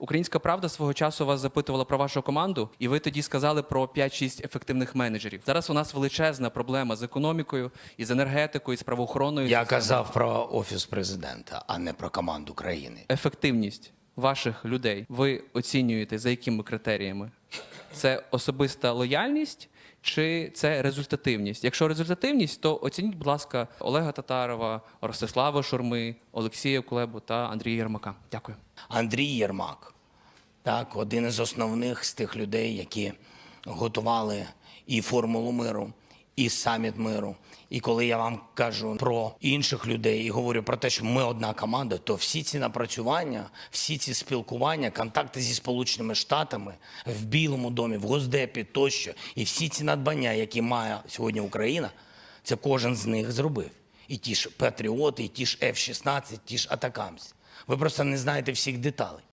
Українська правда свого часу вас запитувала про вашу команду, і ви тоді сказали про 5-6 ефективних менеджерів. Зараз у нас величезна проблема з економікою, і з енергетикою, і з правоохороною. Я казав про офіс президента, а не про команду країни. Ефективність ваших людей ви оцінюєте за якими критеріями? Це особиста лояльність чи це результативність? Якщо результативність, то оцініть, будь ласка, Олега Татарова, Ростислава Шурми, Олексія Кулебу та Андрія Єрмака. Дякую. Андрій Єрмак, так, один із основних з тих людей, які готували і формулу миру, і саміт миру. І коли я вам кажу про інших людей і говорю про те, що ми одна команда, то всі ці напрацювання, всі ці спілкування, контакти зі Сполученими Штатами в Білому домі, в Госдепі тощо, і всі ці надбання, які має сьогодні Україна, це кожен з них зробив. І ті ж Патріоти, і ті ж F-16, ті ж Атакамс. Ви просто не знаєте всіх деталей.